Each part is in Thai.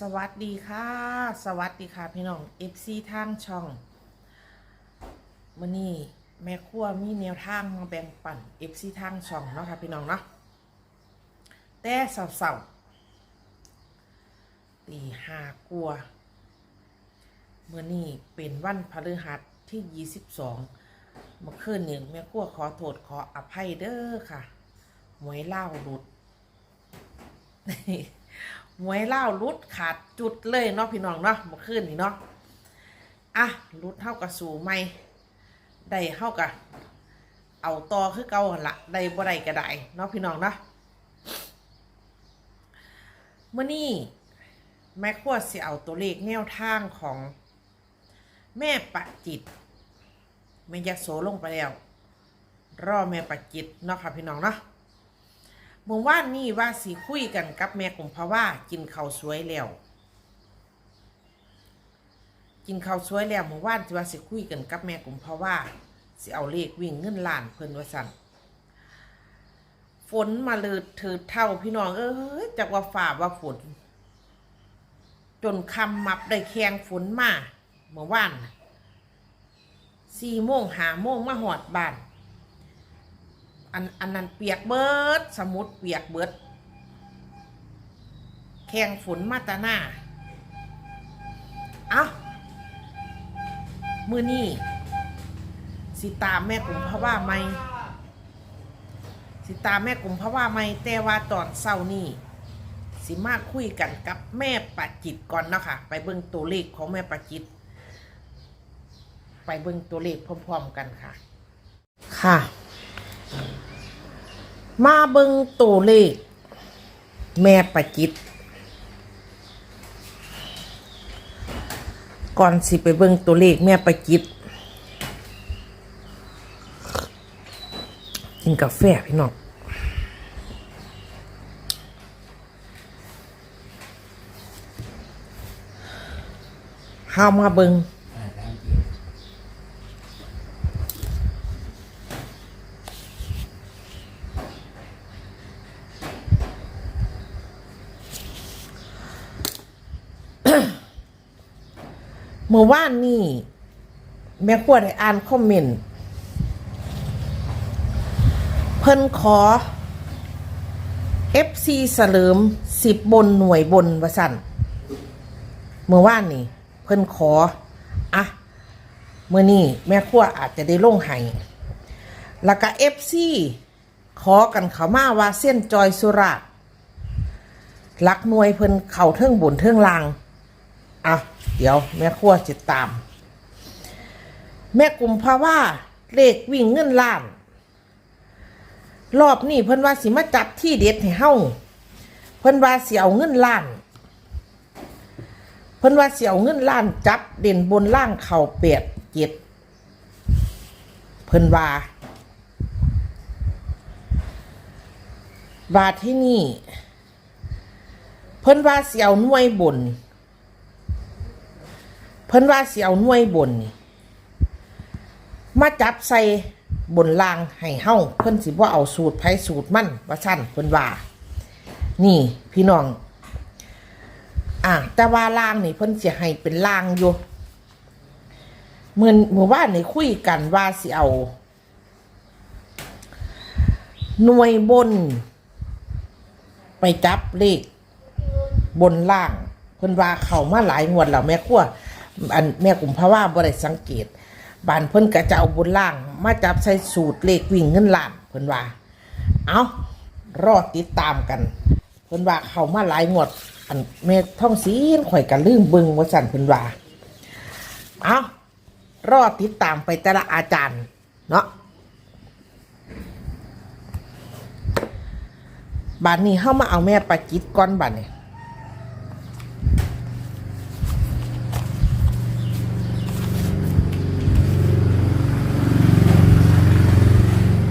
สวัสดีค่ะ สวัสดีค่ะพี่น้อง FC ทางช่องมื่อนี้แม่ครัวมีแนวทางมาแบ่งปัน FC ทางช่องเนาะค่ะพี่น้องเนาะแต่เสาๆตีห้ากลัวเมื่อนี้เป็นวันพฤหัสที่22เมื่อคืนนี้แม่ครัวขอโทษขออภัยเด้อค่ะหวยเล่าหลุด หวยเล่ารุดขาดจุดเลยเนาะพี่น้องเนาะเมื่อคืนนี้เนาะอะรุดเท่ากับสูไม่ได้เท่ากับเอาต่อคือเก่าละได้บ่ได้ก็ได้เนาะพี่น้องเนาะเมื่อนี้แม่ครัวสิเอาตัวเลขแนวทางของแม่ปะจิตแม่ยักโสลงไปแล้วรอแม่ปะจิตเนาะค่ะพี่น้องเนาะ เมื่อวานนี้ว่าสิคุยกันกับแม่กุมภาว่ากินข้าวสวยแล้วกินข้าวสวยแล้วเมื่อวานที่ว่าสิคุยกันกับแม่กุมภาว่าสิเอาเลขวิ่งเงินล้านเพิ่นว่าสั่นฝนมาเลยเถิดเท่าพี่น้องเอ้ยจากว่าฝ่าว่าฝน จนคำมับได้แข่งฝนมาเมื่อวานสี่โมงหาโมงมาหอดบ้าน อันอันนั้นเปียกเบิด สมุดเปียกเบิด แข่งฝนมาตาหน้า เอ้ามือนี่สิตามแม่กลุ่มพระว่าไหมสิตามแม่กลุ่มพระว่าไหมแต่ว่าตอนเศร้านี่สิมาคุยกันกับแม่ปัจจิตก่อนเนาะคะไปเบิ่งตัวเลขของแม่ปัจจิต ไปเบิ่งตัวเลขพร้อม ๆ กันค่ะ ค่ะ มาเบิงตัวเลข แม่ประจิต ก่อนสิไปเบิงตัวเลขแม่ประจิตกินกาแฟพี่น้องห้ามาเบิง เมื่อวานนี่แม่ขวดได้อ่านคอมเมนต์เพิ่นขอ FC เสลิมสิบบนหน่วยบนวสันเมื่อวานนี่เพิ่นขออะเมื่อนี้แม่ขั้วอาจจะได้ลงให้แล้วก็ FC ขอกันเขามาว่าเส้นจอยสุราษฎร์ลักหน่วยเพิ่นเข่าเทิงบนเทิงลางอะ เดี๋ยวแม่ครัวจิตตาม แม่กลุ่มภาว่าเลขวิ่งเงินล้าน รอบนี้เพิ่นว่าสิมาจับที่เด็ดให้เฮาเพิ่นว่าสิเอาเงินล้าน เพิ่นว่าสิเอาเงินล้านจับเด่นบนล่างเข่าเปียดเจ็ดเพิ่นว่าว่าที่นี่ เพิ่นว่าสิเอาหน่วยบน พิ่นว่าสิเอาหน่วยบนนี่มาจับใส่บนล่างให้เฮาเพิ่นสิบ่าเอาสูตรไผสูตรมันว่าซั่นเพิ่นว่า นี่พี่น้อง อะแต่ว่าล่างนี่เพิ่นสิให้เป็นล่างอยู่เมื่อเมื่อวานนี่คุยกันว่าสิเอา หน่วยบน ไปจับเลขบนล่างเพิ่นว่าเข้ามาหลายงวดแล้วแม่ครัว อันแม่กลุ่มพระว่าบ่ได้สังเกตบานเพิ่นก็จะเอาบนล่าง มาจับใส่สูตรเลขวิ่งเงินล้านเพิ่นว่า เอารอติดตามกัน เพิ่นว่าเข้ามาหลายงวด อันแม่ท่องศีข่อยก็ลืมเบิงว่าซั่นเพิ่นว่า เอารอติดตามไปแต่ละอาจารย์ เนาะบานนี้เฮามาเอาแม่ประจิตก่อนบัดนี้เ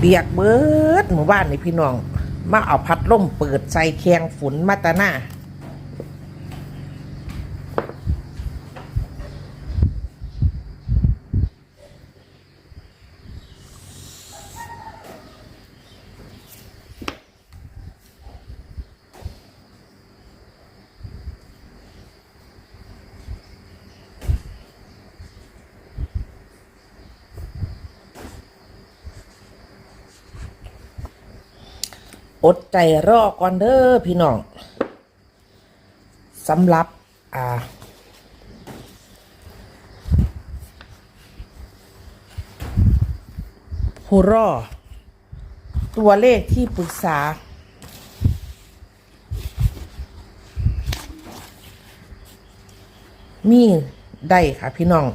เปียกเบิดหมู่บ้านนี่พี่น้อง มาเอาพัดลมเปิดใส่แคงฝนมาตาหน้า อดใจรอก่อนเด้อพี่น้องสำหรับ อ่า ผู้รอ ตัวเลขที่ปรึกษา มีได้ค่ะพี่น้อง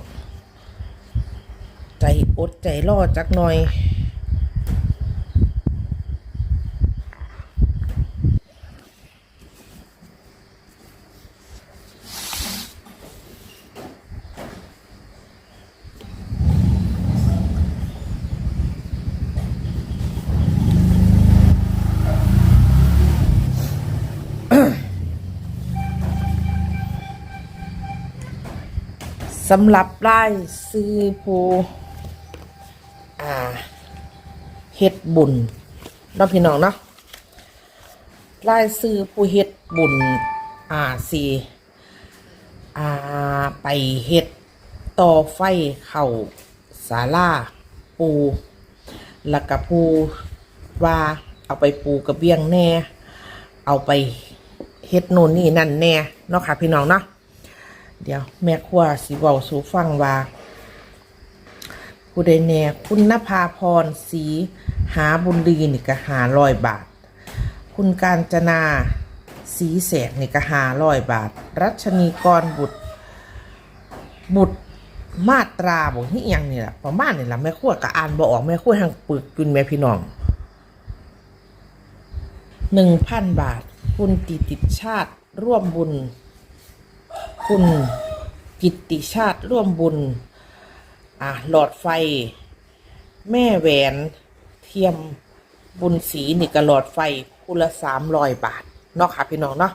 ใจอดใจรอจักหน่อย สำหรับไล่ซื้อผู้อ่าเฮ็ดบุญน้องพี่น้องเนาะไล่ซื้อผู้เฮ็ดบุญอ่าสีอ่าไปเฮ็ดต่อไฟเข่าศาลาปูแล้วก็ปูว่าเอาไปปูกระเบียงแน่ เอาไปเฮ็ดโน่นนี่นั่นแน่เนาะค่ะพี่น้องเนาะ เดี๋ยวแม่ครัวสิเว้าสู่ฟังว่าผู้ใดแน่คุณนภาพรศรีหาบุญดีนี่ก็หาร้อยบาท คุณการจนาสีแสกนี่ก็หาร้อยบาท รัชนีกรบุตร บุตรมาตราบอกที่ยังนี่แหละประมาณนี่แหละแม่ครัวก็อ่านบอออกแม่ครัวทางปึกจุนแม่พี่น้องหนึ่งพันบาท คุณติติชาติร่วมบุญ คุณกิตติชาติร่วมบุญ อะหลอดไฟ แม่แหวนเทียมบุญสีนี่ก็หลอดไฟคูละสามร้อยบาทเนาะค่ะพี่น้องเนาะ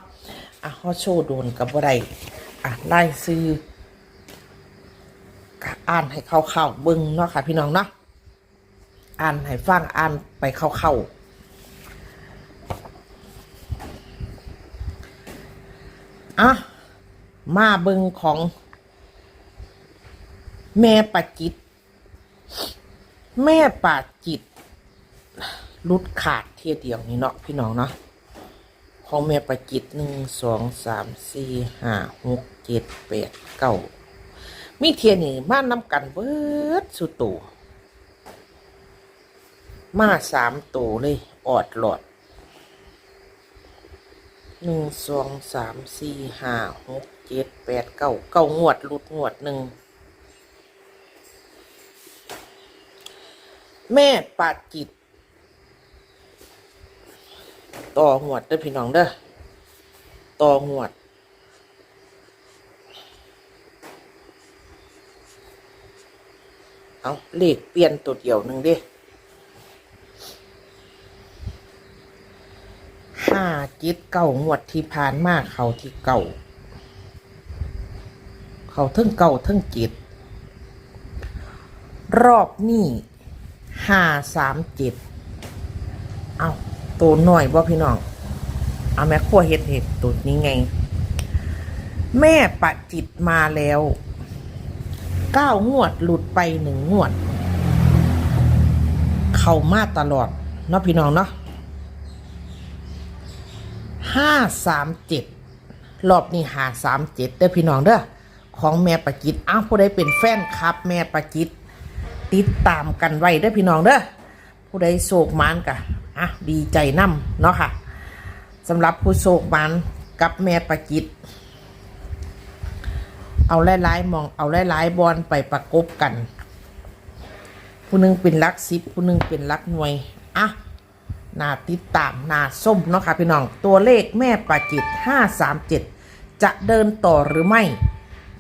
อะฮอโชโดนกับว่าไรอะไล่ซื้อกอ่านให้เข้าๆเบิ้งเนาะค่ะพี่น้องเนาะอ่านให้ฟังอ่านไปเข้าๆอะ มาเบิงของแม่ปัจจิต แม่ปัจจิตรุดขาดเทียเดียวนี่เนาะพี่น้องเนาะของแม่ปัจจิตหนึ่งสองสามสี่ห้าหกเจ็ดแปดเก้ามีเทียนี่มานำกันเบิดสุดตัวมาสามตัวเลย ออดหลอดหนึ่งสองสามสี่ห้าหก เจ็ดแปดเก้าเก้างวดหลุดงวดหนึ่งแม่ปาดจิต ต่อหวดเด้อพี่น้องเด้อต่อหวด เอาเลขเปลี่ยนตัวเดียวหนึ่งด้ห้าจ็ดเก้างวดที่ผ่านมาเขาที่เก่า เขาทั้งเก่าทั้งเจ็ดรอบนี้ห้าสามเจ็ดเอาตัวหน่อยบ่พี่น้อง เอาแม่ขั้วเห็ดเห็ดตัวนี้ไง แม่ปะจิตมาแล้วเก้างวดหลุดไปหนึ่งงวด เข้ามาตลอด เนาะพี่น้องเนาะห้าสามเจ็ดรอบนี้หาสามเจ็ดเด้อพี่น้องเด้อ ของแม่ประจิตอ้าวผู้ใดเป็นแฟนคลับ แม่ประจิตติดตามกันไว้เด้พี่น้องเด้อผู้ใดโศกมานกะอะดีใจนำเนาะค่ะสำหรับผู้โศกมานกับแม่ประจิตเอาหลายๆมองเอาหลายๆบอลไปประกบกัน ผู้หนึงเป็นหลักสิบผู้หนึงเป็นหลักหน่วยอะนาติดตามนาส้มเนาะค่ะพี่น้อง ตัวเลขแม่ปาจิต537 จะเดินต่อหรือไม่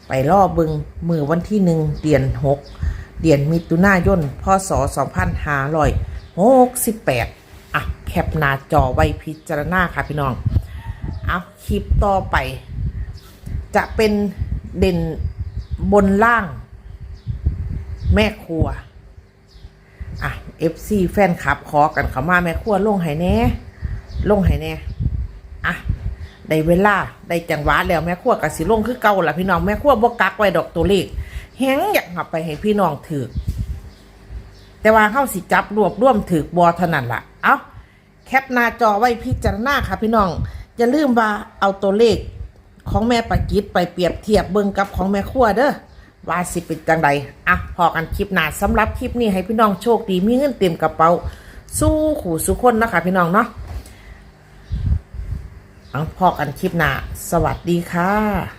ไปล่อบึงมือวันที่หนึ่งเดือน6เดือนมิถุนายนพศ2568อะแคปหน้าจอไว้พิจารณาค่ะพี่น้องเอาคลิปต่อไป จะเป็นเด่นบนล่าง แม่ครัวอะ FC แฟนคลับขอกันเขามาแม่ครัวลงให้แน่ลงให้แน่ ได้เวลาได้จังหวะแล้วแม่ครัวกับสิลงคือเก่าล่ะพี่น้องแม่ครัวบ่กักไว้ดอกตัวเลขแฮงอยากหับไปให้พี่น้องถือแต่ว่าเข้าสิจับรวบร่วมถือบอเท่านั้นล่ะเอาแคปหน้าจอไว้พิจารณาค่ะพี่น้องอย่าลืมว่าเอาตัวเลขของแม่ปากิดไปเปรียบเทียบเบิ่งกับของแม่ครัวเด้อว่าสิเป็นจังใดอะพอกันคลิปหน้าสำหรับคลิปนี้ให้พี่น้องโชคดีมีเงินเต็มกระเป๋าสู้ขู่สู้คนนะคะพี่น้องเนาะ เอาพอกันคลิปหน้า สวัสดีค่ะ